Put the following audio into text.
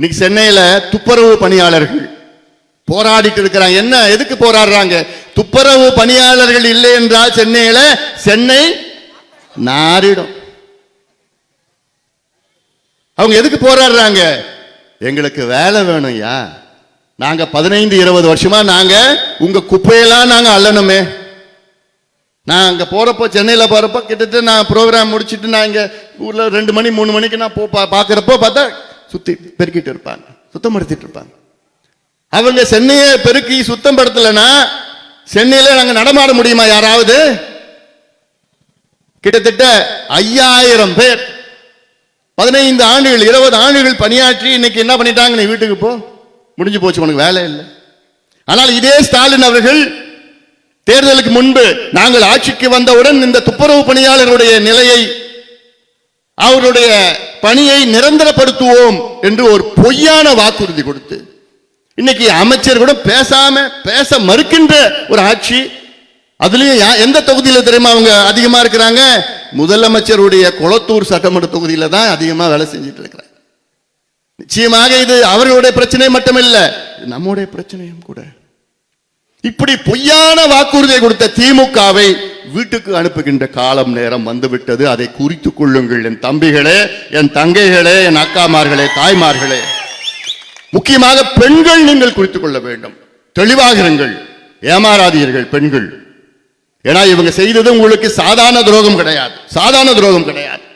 இன்னைக்கு சென்னையில துப்புரவு பணியாளர்கள் போராடிட்டு இருக்கிறாங்க. என்ன எதுக்கு போராடுறாங்க? துப்புரவு பணியாளர்கள் இல்லை என்றால் சென்னையில சென்னை நாரிடும் அவங்க எதுக்கு போராடுறாங்க? எங்களுக்கு வேலை வேணும்யா நாங்க பதினைந்து இருபது வருஷமா நாங்க உங்க குப்பையெல்லாம் நாங்க அள்ளணுமே நான் அங்கே போகிறப்போ சென்னையில் போகிறப்போ கிட்டத்தட்ட நான் ப்ரோக்ராம் முடிச்சிட்டு நான் இங்கே ஊரில் ரெண்டு மணி மூணு மணிக்கு நான் போ பார்க்குறப்போ பார்த்தா சுத்தி பெருக்கிட்டு இருப்பாங்க. சுத்தப்படுத்திட்டு இருப்பாங்க. அவங்க சென்னையை பெருக்கி சுத்தம் படுத்தலைன்னா சென்னையில நாங்க நடமாட முடியுமா யாராவது? கிட்டத்தட்ட ஐயாயிரம் பேர். பதினைந்து ஆண்டுகள் இருபது ஆண்டுகள் பணியாற்றி இன்னைக்கு என்ன பண்ணிட்டாங்க? நீ வீட்டுக்கு போ. முடிஞ்சு போச்சு உனக்கு வேலை இல்லை. ஆனால் இதே ஸ்டாலின் அவர்கள் தேர்தலுக்கு முன்பு நாங்கள் ஆட்சிக்கு வந்தவுடன் இந்த துப்புரவு பணியாளருடைய நிலையை அவருடைய பணியை நிரந்தரப்படுத்துவோம் என்று ஒரு பொய்யான வாக்குறுதி கொடுத்து இன்னைக்கு அமைச்சர் கூட பேசாம பேச மறுக்கின்ற ஒரு ஆட்சி அதுலயும் யா- எந்த தொகுதியில தெரியுமா அவங்க அதிகமா இருக்கிறாங்க? முதலமைச்சருடைய குளத்தூர் சட்டமன்ற தொகுதியில தான் அதிகமா வேலை செஞ்சுட்டு இருக்கிறாங்க. நிச்சயமாக இது அவர்களுடைய பிரச்சனை மட்டுமல்ல நம்முடைய பிரச்சனையும் கூட. இப்படி பொய்யான வாக்குறுதியை கொடுத்த திமுகவை வீட்டுக்கு அனுப்புகின்ற காலம் நேரம் வந்துவிட்டது. அதை குறித்து கொள்ளுங்கள். என் தம்பிகளே என் தங்கைகளே என் அக்காமார்களே தாய்மார்களே. முக்கியமாக பெண்கள் நீங்கள் குறித்துக் கொள்ள வேண்டும். தெளிவாக இருங்கள். ஏமாறாதீர்கள் பெண்கள். ஏன்னா இவங்க செய்தது உங்களுக்கு சாதாரண துரோகம் கிடையாது. சாதாரண துரோகம் கிடையாது.